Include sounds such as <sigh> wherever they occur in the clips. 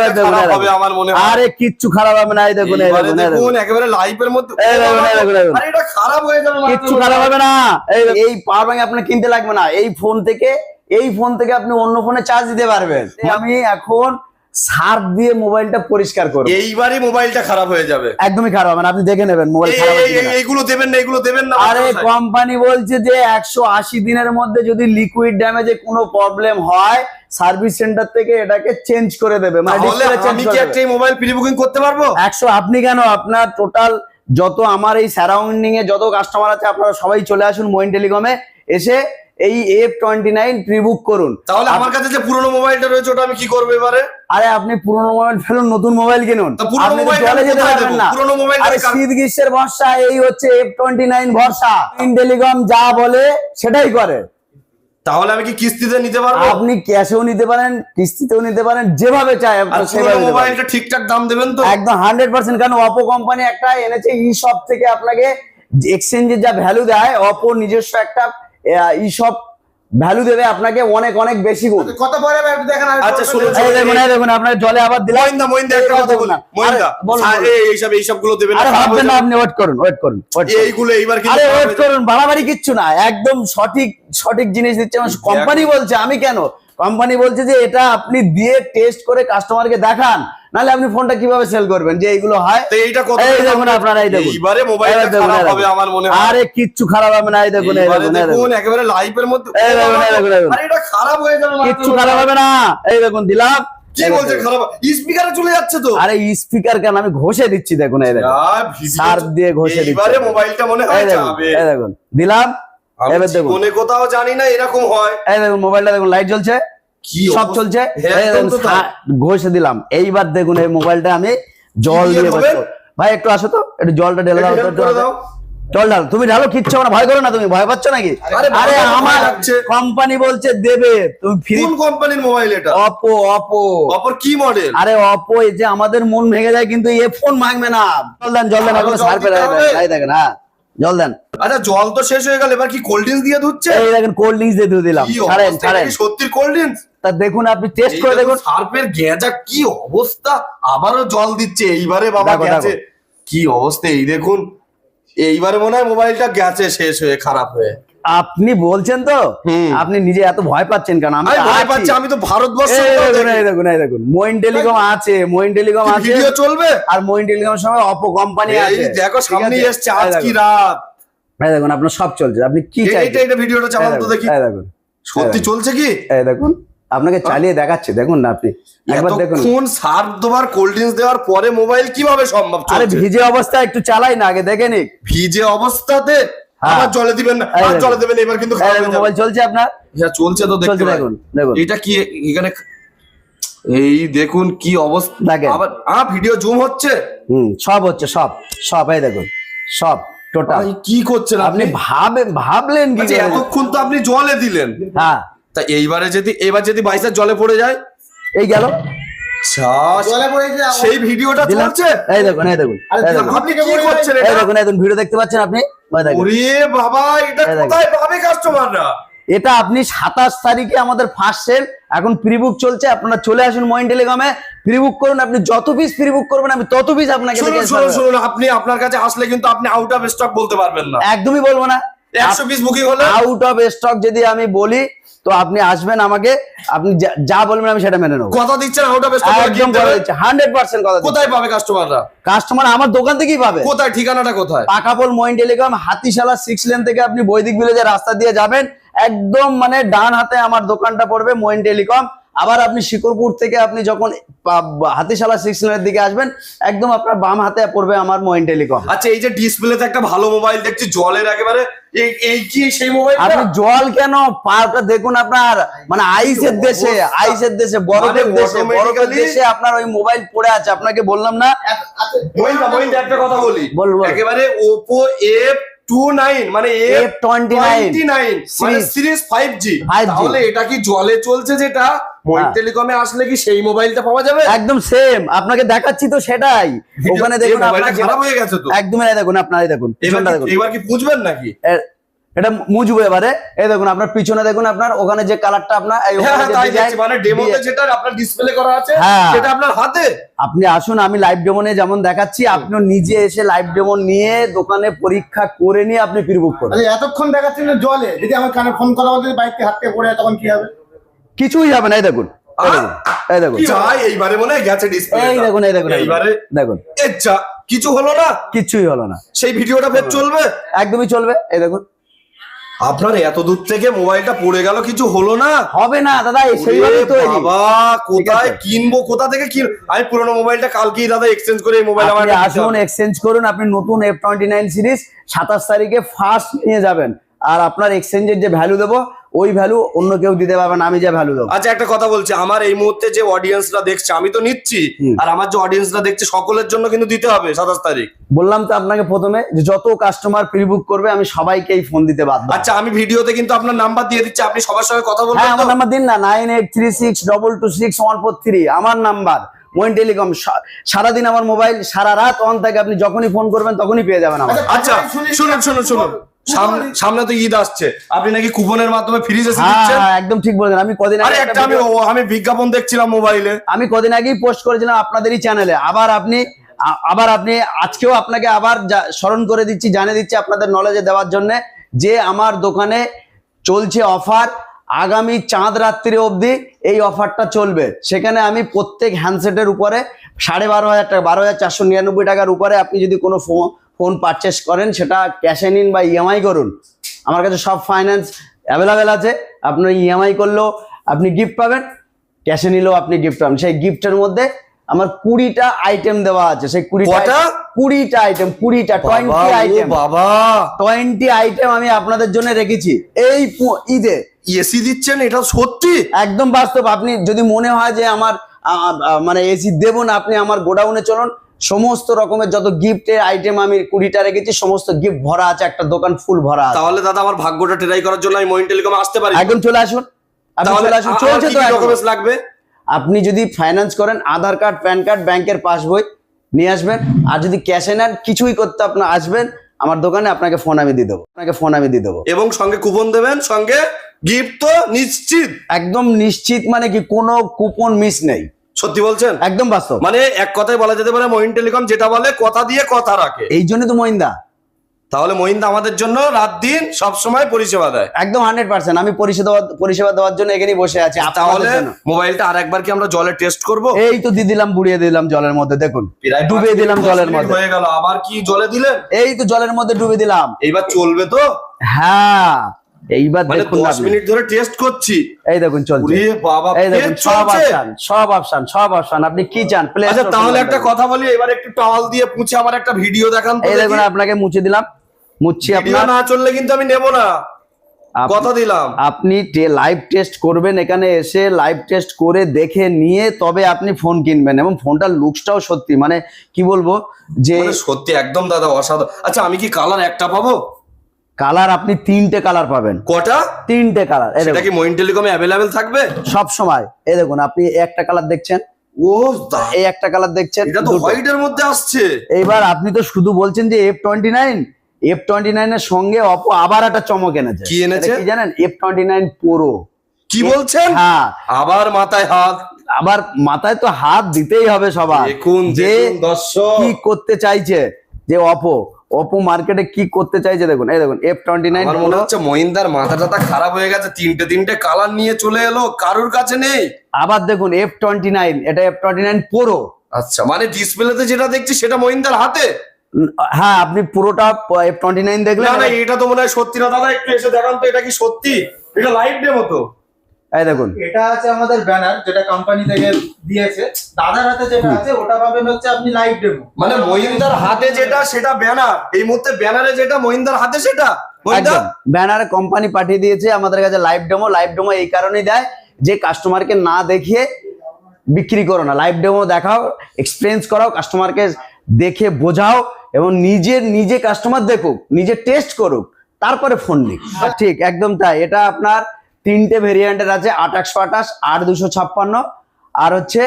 মোবাইলটা দেখুন, হবে আমার মনে আরে কিচ্ছু খারাপ হবে না এই দেখুন এই দেখুন একেবারে লাইভের মধ্যে এই দেখুন, এই দেখুন, আরে এটা খারাপ হয়ে যাবে কিচ্ছু খারাপ হবে না। এই এই পাওয়ার ব্যাংক আপনার কিনতে লাগবে না। এই ফোন থেকে এই ফোন থেকে আপনি অন্য ফোনে চার্জ দিতে পারবেন। আমি এখন সার্ফ দিয়ে মোবাইলটা পরিষ্কার করব এইবারই মোবাইলটা খারাপ হয়ে যাবে। একদমই খারাপ হবে না আপনি দেখে নেবেন মোবাইল। এইগুলো দেবেন না এগুলো দেবেন না আরে কোম্পানি বলছে যে একশো আশি দিনের মধ্যে যদি লিকুইড ড্যামেজে কোনো প্রবলেম হয় সার্ভিস সেন্টার থেকে এটাকে চেঞ্জ করে দেবে। মানে আমি কি একটা মোবাইল প্রি বুকিং করতে পারব? একশো আপনি কেন আপনার টোটাল যত আমার এই সারাউন্ডিং এ যত কাস্টমার আছে আপনারা সবাই চলে আসুন মইন টেলিকমে এসে এই এফ টোয়েন্টি নাইন প্রিবুক করুন। তাহলে আমার কাছে যে পুরনো মোবাইলটা রয়েছে ওটা আমি কি করব এবারে? আরে আপনি পুরনো মোবাইল ফেলুন নতুন মোবাইল কিনুন। আপনি জলে যেতে পারবেন না। আরে শীত গ্রীষ্মের ভরসা এই হচ্ছে এফ টোয়েন্টি নাইন ভরসা। টেলিকম যা বলে সেটাই করে। তাহলে আমি কি কিস্তিতে নিতে পারব? আপনি ক্যাশেও নিতে পারেন কিস্তিতেও নিতে পারেন যেভাবে চাই মোবাইলটা ঠিকঠাক দাম দেবেন তো? একদম হান্ড্রেড পার্সেন্ট কারণ অপো কোম্পানি একটা এনেছে ই শপ থেকে আপনাকে এক্সচেঞ্জের যা ভ্যালু দেয় অপো নিজস্ব একটা শপ ভ্যালু দেবে আপনাকে অনেক অনেক বেশি গুণ কত পরে দেখেন আচ্ছা, শুনুন, দেখুন আপনার জলে আবার দিলাম। মহিন্দা মহিন্দা একটা কথা বলি মহিন্দা। আরে, বলুন, আর বলুন। এই- এইসব এইসবগুলো দেবেন আরে ভাববেন না আপনি ওয়েট করুন ওয়েট করুন ওয়েট করুন। এইগুলো এইবার কিন্তু আরে ওয়েট করুন বাড়াবাড়ি কিচ্ছু না একদম সঠিক সঠিক জিনিস দিচ্ছে। কোম্পানি বলছে আমি কেন? কোম্পানি বলছে যে এটা আপনি দিয়ে টেস্ট করে কাস্টমারকে দেখান। নাহলে আপনি ফোনটা কীভাবে সেল করবেন? যে এইগুলো হয় তো এইটা কত এই দেখুন আপনারা এই দেখুন। মোবাইলটা খারাপ হবে আমার মনে হয়। আরে কিচ্ছু খারাপ হবে না এই দেখুন এই দেখুন একেবারে লাইভের মধ্যে এই দেখুন, এই দেখুন, আরে এটা খারাপ হয়ে যাবে কিচ্ছু খারাপ হবে না। এই দেখুন দিলাম। কি খারাপ? স্পিকারে চলে যাচ্ছে তো। আরে স্পিকার কেন? আমি ঘষে দিচ্ছি দেখুন এই দেখুন। সার্ফ দিয়ে ঘষে দিচ্ছি। এইবারে মোবাইলটা মনে হয় যাবে। এই দেখুন। দিলাম। এবার দেখুন। কোথাও জানি না এরকম হয়। এই দেখুন মোবাইলটা দেখুন লাইট জ্বলছে। কি সব চলছে? হ্যাঁ। সা- ঘষে দিলাম। এইবার দেখুন এই মোবাইলটা আমি জল দিয়ে। ভাই একটু আসো তো একটু জলটা ঢেলে দাও। জল ঢাল তুমি ঢালো কিচ্ছু না ভয় করো না তুমি ভয় পাচ্ছ নাকি? আরে আমার কোম্পানি বলছে দেবে তুমি ফ্রি কোম্পানির মোবাইল এটা? অপো অপো অপর কি মডেল আরে অপো এই যে আমাদের মন ভেঙে যায় কিন্তু এ ফোন ভাঙবে না। জল দেন জল দেন এখন জল সার দিতে দেখেন হ্যাঁ। জল দেন। আচ্ছা জল তো শেষ হয়ে গেল এবার কি কোল্ড ড্রিঙ্কস দিয়ে ধুচ্ছে? এই দেখেন কোল্ড ড্রিঙ্কস দিয়ে ধুয়ে দিলাম। ছাড়েন ছাড়েন। সত্যি কোল্ড ড্রিঙ্কস তা দেখুন আপনি টেস্ট করে দেখুন। সার্পের গ্যাজা কি অবস্থা? আবারও জল দিচ্ছে এইবারে বাবা গেছে। কি অবস্থা এই দেখুন এইবারে মনে হয় মোবাইলটা গেছে শেষ হয়ে খারাপ হয়ে। আপনি বলছেন তো আপনি নিজে এত ভয় পাচ্ছেন কেন? আমি ভয়। পাচ্ছি আমি তো ভারতবর্ষ দেখুন এই দেখুন মোইন টেলিকম আছে মোইন টেলিকম আছে। ভিডিও চলবে। আর মোইন টেলিকমের সময় অপো কোম্পানি আছে। দেখো সামনে এসছে আজ কি রাত। এই দেখুন আপনার সব চলছে। আপনি কি এই- চাই এইটা এটা ভিডিওটা চালান তো দেখি। দেখুন সত্যি চলছে কি? এই দেখুন আপনাকে চালিয়ে দেখাচ্ছে দেখুন না আপনি। একবার দেখুন। সার্ফ দেওয়ার কোল্ড ড্রিঙ্কস দেওয়ার পরে মোবাইল কীভাবে সম্ভব আরে ভিজে অবস্থা একটু চালাই না আগে দেখে নিক। ভিজে অবস্থাতে। আবার জলে দিবেন না আর জলে দেবেন এবার কিন্তু হয়ে। মোবাইল চলছে আপনার? হ্যাঁ চলছে তো দেখতে দেখুন দেখুন। এটা কি এখানে এই দেখুন কি অবস্থা। দেখেন। আবার আ ভিডিও জুম হচ্ছে? হুম সব হচ্ছে সব সব এই দেখুন সব টোটাল। কি করছেন আপনি? আপনি ভাবে ভাবলেন কি আচ্ছা, এতক্ষণ তো আপনি জলে দিলেন। হ্যাঁ। তা এইবারে যদি এবার যদি বাইসার জলে পড়ে যায়? এই গেল। শ্বাস, জলে পড়ে যে সেই ভিডিওটা চলছে? এই দেখুন এই দেখুন এই দেখুন। আপনি কি করছেন এই দেখুন এই দেখুন ভিডিও দেখতে পাচ্ছেন আপনি। ওরে বাবা এটা কোথায়? পাবে কাস্টমাররা এটা আপনি সাতাশ তারিখে আমাদের ফার্স্ট সেল এখন প্রিবুক চলছে আপনারা চলে আসুন মইন টেলিকমে। প্রিবুক করুন আপনি যত পিস প্রিবুক করবেন আমি তত পিস আপনাকে শুনুন। শুনুন আপনি আপনার কাছে আসলে কিন্তু আপনি আউট অফ স্টক বলতে পারবেন না। একদমই বলব না। একশো পিস বুকিং হলে? আউট অফ স্টক যদি আমি বলি তো আপনি আসবেন আমাকে আপনি যা- বলবেন আমি সেটা মেনে নেব। কথা দিচ্ছেন আউট অফ স্টক একদম কথা দিচ্ছি কোথায় পাবে কাস্টমাররা কাস্টমার আমার দোকান থেকেই পাবে। কোথায় ঠিকানাটা কোথায়? Pakapol Moin telecom Hatishala six lane থেকে আপনি বৈদিক ভিলেজের রাস্তা দিয়ে যাবেন। একদম মানে ডান হাতে আমার দোকানটা পড়বে মইন টেলিকম। আবার আপনি শিকরপুর থেকে আপনি যখন হাতিশালা সিক্স লেনের দিকে আসবেন একদম আপনার বাম হাতে পড়বে আমার মইন টেলিকম আচ্ছা এই যে ডিসপ্লেতে একটা ভালো মোবাইল দেখছি জলের একেবারে এই এই কি সেই মোবাইল আপনি জল কেন পার্কটা দেখুন আপনার মানে আইসের দেশে আইসের দেশে বরফের মানে দেশে বরফের দেশে আপনার ওই মোবাইল পড়ে আছে আপনাকে বললাম না। মহিন্দা একটা কথা বলি। বল, বল। একেবারে ওপো এফ টু নাইন মানে এফ টোয়েন্টি নাইন মানে সিরিজ ফাইভ জি 5G তাহলে এটা কি জলে চলছে যেটা? হ্যাঁ। টেলিকমে আসলে কি সেই মোবাইলটা পাওয়া যাবে? একদম সেম আপনাকে দেখাচ্ছি তো সেটাই। <laughs> ওখানে দেখুন খারাপ হয়ে গেছে তো। একদমই দেখুন আপনার দেখুন এবার কি- দেখুন। এবার কি বুঝবেন নাকি? এটা মুজবো এবারে। এই দেখুন আপনার পিছনে দেখুন আপনার ওখানে যে কালারটা আপনার এই হ্যাঁ মানে ডেমোতে যেটা আপনার ডিসপ্লে করা আছে হ্যাঁ। সেটা আপনার হাতে? আপনি আসুন আমি লাইভ ডেমো নিয়ে যেমন দেখাচ্ছি আপনি নিজে এসে লাইভ ডেমো নিয়ে দোকানে পরীক্ষা করে নিয়ে আপনি প্রি বুক করবেন। আচ্ছা এতক্ষণ দেখাচ্ছেন জলে। যদি আমার কানে ফোন করা হতো বাইককে হাত পড়ে তখন কি হবে? কিছুই হবে না এই দেখুন এই দেখুন, এই দেখুন। এইবারে মনে গেছে ডিসপ্লে এই দেখুন এই দেখুন এইবারে দেখুন। কিছু হলো না? কিছুই হলো না। সেই ভিডিওটা ফের চলবে? একদমই চলবে এই দেখুন। আপনার এত দূর থেকে মোবাইলটা পড়ে গেল কিছু হলো না? হবে না দাদা সেইভাবে তো বাবা কোথায় কিনবো কোথা থেকে কিন আমি পুরোনো মোবাইলটা কালকেই দাদা এক্সচেঞ্জ করে এই মোবাইল আমার আসুন এক্সচেঞ্জ করুন আপনি নতুন এফ টোয়েন্টি নাইন সিরিজ সাতাশ তারিখে ফার্স্ট নিয়ে যাবেন। আর আপনার এক্সচেঞ্জের যে ভ্যালু দেবো ওই ভ্যালু অন্য কেউ দিতে পারবে না আমি যে ভ্যালু দেবো। আচ্ছা একটা কথা বলছি আমার এই মুহূর্তে যে অডিয়েন্সরা দেখছে আমি তো নিচ্ছি আর আমার যে অডিয়েন্সরা দেখছে সকলের জন্য কিন্তু দিতে হবে সাতাশ তারিখ। বললাম তো আপনাকে প্রথমে যে যত কাস্টমার প্রি বুক করবে আমি সবাইকেই ফোন দিতে বাধ্য। আচ্ছা আমি ভিডিওতে কিন্তু আপনার নাম্বার দিয়ে দিচ্ছি আপনি সবার সঙ্গে কথা বলবেন হ্যাঁ আমার নাম্বার দিন না nine eight three six double two six one four three আমার নাম্বার মোয়েন টেলিকম সারাদিন আমার মোবাইল সারা রাত অন থাকে আপনি যখনই ফোন করবেন তখনই পেয়ে যাবেন আমার আচ্ছা শুনুন শুনুন শুনুন। সামনে তো ঈদ আসছে। আপনি নাকি কুপনের মাধ্যমে ফ্রিজ এসে হ্যাঁ দিচ্ছেন? হ্যাঁ, একদম ঠিক বলেছেন। আমি কদিন আগে একটা আমি আমি বিজ্ঞাপন দেখছিলাম মোবাইলে। আমি কদিন আগেই পোস্ট করেছিলাম আপনাদেরই চ্যানেলে আবার আপনি আবার আপনি আজকেও আপনাকে আবার স্মরণ করে দিচ্ছি জানিয়ে দিচ্ছি আপনাদের নলেজে দেওয়ার জন্য যে আমার দোকানে চলছে অফার আগামী চাঁদ রাত্রি অবধি এই অফারটা চলবে। সেখানে আমি প্রত্যেক হ্যান্ডসেটের উপরে সাড়ে বারো হাজার টাকা বারো হাজার চারশো নিরানব্বই টাকার উপরে আপনি যদি কোনো ফোন পারচেস করেন সেটা ক্যাশে নিন বা ইএমআই করুন। আমার কাছে সব ফাইন্যান্স অ্যাভেলেবেল আছে। আপনার ইএমআই করলেও আপনি গিফট পাবেন। ক্যাশে নিলেও আপনি গিফট পাবেন। সেই গিফটের মধ্যে আমার কুড়িটা আইটেম দেওয়া আছে। সেই কুড়িটা কুড়িটা আইটেম কুড়িটা টোয়েন্টি আইটেম বাবা। টোয়েন্টি আইটেম আমি আপনাদের জন্য রেখেছি। এই ঈদে। এসি দিচ্ছেন? এটা সত্যি? একদম বাস্তব। আপনি যদি মনে হয় যে আমার মানে এসি দেব না আপনি আমার গোডাউনে চলুন। সমস্ত রকমের যত গিফটের আইটেম আমি কুড়িটা রেখেছি সমস্ত গিফট ভরা আছে একটা দোকান ফুল ভরা আছে। তাহলে দাদা আমার ভাগ্যটা ট্রাই করার জন্য আমি মহিন টেলিকমে আসতে পারি। একদম চলে আসুন। আপনি চলে আসুন। চলছে তো এখন। documents লাগবে? আপনি যদি ফাইন্যান্স করেন আধার কার্ড প্যান কার্ড ব্যাংকের পাসবই নিয়ে আসবেন। আর যদি ক্যাশে নেন কিছুই করতে আপনার আসবেন আমার দোকানে আপনাকে ফোন আমি দিয়ে দেবো। আপনাকে ফোন আমি দিয়ে দেবো। এবং সঙ্গে কুপন দেবেন সঙ্গে গিফট তো নিশ্চিত। একদম নিশ্চিত মানে কি কোনো কুপন মিস নেই। সত্যি বলছেন? একদম বাস্তব। মানে এক কথায় বলা যেতে পারে মহিন টেলিকম যেটা বলে কথা দিয়ে কথা রাখে। এই জন্য তো মহিন্দা। তাহলে মহিন্দা আমাদের জন্য রাত দিন সব সময় পরিষেবা দেয়। একদম হান্ড্রেড পার্সেন্ট। আমি পরিষেবা পরিষেবা দেওয়ার জন্য এখানেই বসে আছি তাহলে মোবাইলটা আর একবার কি আমরা জলে টেস্ট করব? এই তো দিয়ে দিলাম বুড়িয়ে দিলাম জলের মধ্যে দেখুন। ডুবিয়ে দিলাম জলের মধ্যে। হয়ে গেল আবার কি জলে দিলেন? এই তো জলের মধ্যে ডুবে দিলাম। এইবার চলবে তো? হ্যাঁ। এইবার মানে দেখুন। মিনিট ধরে টেস্ট করছি। এই দেখুন চলছে। বাবা এই দেখুন সব অপশন সব অপশন সব অপশন আপনি কি চান? প্লে আচ্ছা তাহলে একটা কথা বলি এবার একটু টাওয়াল দিয়ে আমার একটা ভিডিও দেখান তো এই দেখুন আপনাকে মুছে দিলাম। মুছছি আপনার। না চললে কিন্তু আমি নেব না। কথা দিলাম। আপনি লাইভ টেস্ট করবেন এখানে এসে লাইভ টেস্ট করে দেখে নিয়ে তবে আপনি ফোন কিনবেন এবং ফোনটার লুকসটাও সত্যি। মানে কি বলব যে মানে সত্যি একদম দাদা অসাধারণ আচ্ছা আমি কি কালার একটা পাবো? কালার আপনি তিনটে কালার পাবেন। কটা? তিনটে কালার। এটা কি মহিন টেলিকমে অ্যাভেলেবেল থাকবে? সব সময়। এই দেখুন আপনি একটা কালার দেখছেন? ও এই একটা কালার দেখছেন? এটা তো দুটো। হোয়াইটের মধ্যে আসছে। এইবার আপনি তো শুধু বলছেন যে F twenty nine F twenty নাইনের সঙ্গে অপো আবার একটা চমক এনেছে। কি এনেছে? কি জানেন? এফ টোয়েন্টি নাইন প্রো কি বলছেন? হ্যাঁ। আবার মাথায় হাত। আবার মাথায় তো হাত দিতেই হবে সবার। দেখুন যে দর্শক। কি করতে চাইছে যে অপো অপো মার্কেটে কি করতে চাইছে দেখুন এই দেখুন এফ টোয়েন্টি নাইন মনে হচ্ছে মহিন্দার মাথা টাথা খারাপ হয়ে গেছে তিনটে তিনটে কালার নিয়ে চলে এলো কারুর কাছে নেই? আবার দেখুন এফ টোয়েন্টি নাইন এটা এফ টোয়েন্টি নাইন প্রো আচ্ছা মানে ডিসপ্লেতে যেটা দেখছি সেটা মহিন্দার হাতে? হ্যাঁ আপনি পুরোটা এফ টোয়েন্টি নাইন দেখলেন? না না এটা তো মনে হয় সত্যি না দাদা একটু এসে দেখান তো এটা কি সত্যি? এটা লাইভ ডেমো তো। এই দেখুন। এটা আছে আমাদের ব্যানার যেটা কোম্পানি থেকে দিয়েছে। দাদার হাতে যেটা আছে ওটা পাবেন হচ্ছে আপনি লাইভ ডেমো মানে মহিন্দার হাতে যেটা সেটা ব্যানার এই মুহূর্তে ব্যানারে যেটা মহিন্দার হাতে সেটা। ব্যানারে কোম্পানি পাঠিয়ে দিয়েছে আমাদের কাছে লাইভ ডেমো লাইভ ডেমো এই কারণেই দেয় যে কাস্টমারকে না দেখিয়ে বিক্রি করো না। লাইভ ডেমো দেখাও এক্সপিরিয়েন্স করাও কাস্টমারকে দেখে বোঝাও এবং নিজের নিজে কাস্টমার দেখুক নিজে টেস্ট করুক তারপরে ফোন নিক। ঠিক একদম তাই। এটা আপনার তিনটে ভেরিয়েন্টের আছে আট একশো আঠাশ আট দুশো ছাপ্পান্ন আর হচ্ছে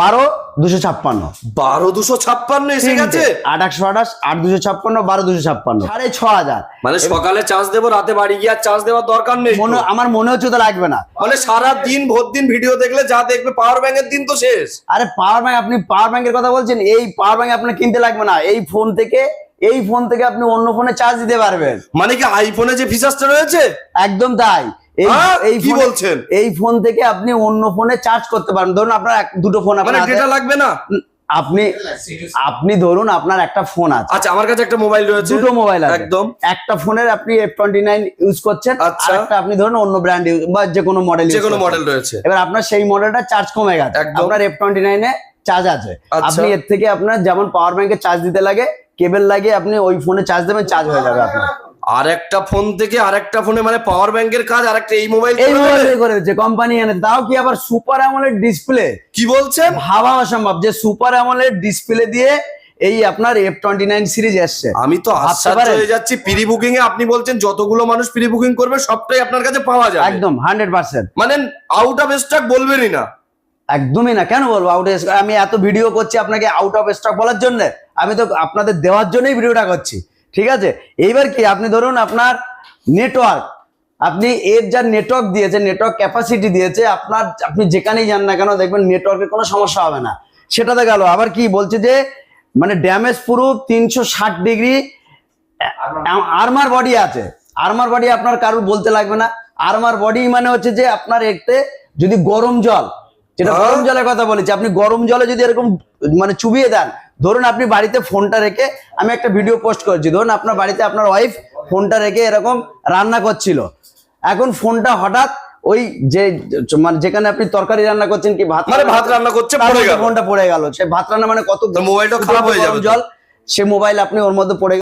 বারো দুশো ছাপ্পান্ন। বারো দুশো ছাপ্পান্ন এসে গেছে? আট একশো আঠাশ আট দুশো ছাপ্পান্ন বারো দুশো ছাপ্পান্ন। সাড়ে ছ হাজার। মানে সকালে চার্জ দেবো রাতে বাড়ি গিয়ে আর চার্জ দেওয়ার দরকার নেই মনে আমার মনে হচ্ছে তো লাগবে না। মানে সারা দিন ভোর দিন ভিডিও দেখলে যা দেখবে পাওয়ার ব্যাংকের দিন তো শেষ। আরে পাওয়ার ব্যাংক আপনি পাওয়ার ব্যাংকের কথা বলছেন এই পাওয়ার ব্যাংক আপনার কিনতে লাগবে না। এই ফোন থেকে এই ফোন থেকে আপনি অন্য ফোনে চার্জ দিতে পারবেন। মানে কি আইফোনে যে ফিচার্সটা রয়েছে? একদম তাই। এই হ্যাঁ? কি বলছেন? এই ফোন থেকে আপনি অন্য ফোনে চার্জ করতে পারেন। ধরুন আপনার দুটো ফোন মানে আপনার ডেটা লাগবে না? আপনি আপনি ধরুন আপনার একটা ফোন আছে। আচ্ছা আমার কাছে একটা মোবাইল রয়েছে। দুটো মোবাইল আছে। একদম। একটা ফোনের আপনি এফ টোয়েন্টি নাইন ইউজ করছেন আচ্ছা। আর একটা আপনি ধরুন অন্য ব্র্যান্ড বা যে কোনো মডেল যে কোনো মডেল রয়েছে। এবার আপনার সেই মডেলটা চার্জ কমে গেছে। আপনার এফ টোয়েন্টি নাইনে চার্জ আছে। আচ্ছা। আপনি এর থেকে আপনার যেমন পাওয়ার ব্যাংকে চার্জ দিতে লাগে কেবল লাগিয়ে আপনি ওই ফোনে চার্জ দেবেন চার্জ হয়ে যাবে আপনার। আর একটা ফোন থেকে আরেকটা ফোনে মানে পাওয়ার ব্যাংকের কাজ আর একটা এই মোবাইল এই মোবাইল করে দিচ্ছে কোম্পানি এনে তাও কি আবার সুপার অ্যামোলেড ডিসপ্লে কি বলছেন? ভাবা অসম্ভব যে সুপার অ্যামোলেড ডিসপ্লে দিয়ে এই আপনার এফ টোয়েন্টি নাইন সিরিজ এসছে। আমি তো আশ্চর্য হয়ে যাচ্ছি। প্রি বুকিং এ আপনি বলছেন যতগুলো মানুষ প্রি বুকিং করবে সবটাই আপনার কাছে পাওয়া যাবে। একদম হান্ড্রেড পার্সেন্ট মানে আউট অফ স্টক বলবেনই না। একদমই না কেন বলব? আউট অফ আমি এত ভিডিও করছি আপনাকে আউট অফ স্টক বলার জন্য। আমি তো আপনাদের দেওয়ার জন্যই ভিডিওটা করছি ঠিক আছে? এইবার কি আপনি ধরুন আপনার নেটওয়ার্ক আপনি এর যা নেটওয়ার্ক দিয়েছে নেটওয়ার্ক ক্যাপাসিটি দিয়েছে আপনার আপনি যেখানেই যান না কেন দেখবেন নেটওয়ার্কের কোনো সমস্যা হবে না। সেটাতে গেল আবার কি বলছে যে মানে ড্যামেজ প্রুফ তিনশো ষাট ডিগ্রি আর্মার বডি আছে। আর্মার বডি আপনার কারুর বলতে লাগবে না। আর্মার বডি মানে হচ্ছে যে আপনার এতে যদি গরম জল যেটা হ্যাঁ। গরম জলের কথা বলেছি আপনি গরম জলে যদি এরকম মানে চুবিয়ে দেন ধরুন আপনি বাড়িতে ফোনটা রেখে আমি একটা ভিডিও পোস্ট করেছি। ধরুন আপনার বাড়িতে আপনার ওয়াইফ ফোনটা রেখে এরকম রান্না করছিল। এখন ফোনটা হঠাৎ ওই যে মানে যেখানে আপনি তরকারি রান্না করছেন কি ভাত মানে ভাত রান্না করছে পড়ে গেল। ফোনটা পড়ে গেল। সে ভাত রান্না মানে কত মোবাইলটা খারাপ হয়ে যাবে। জল সে মোবাইল আপনি ওর মধ্যে পড়ে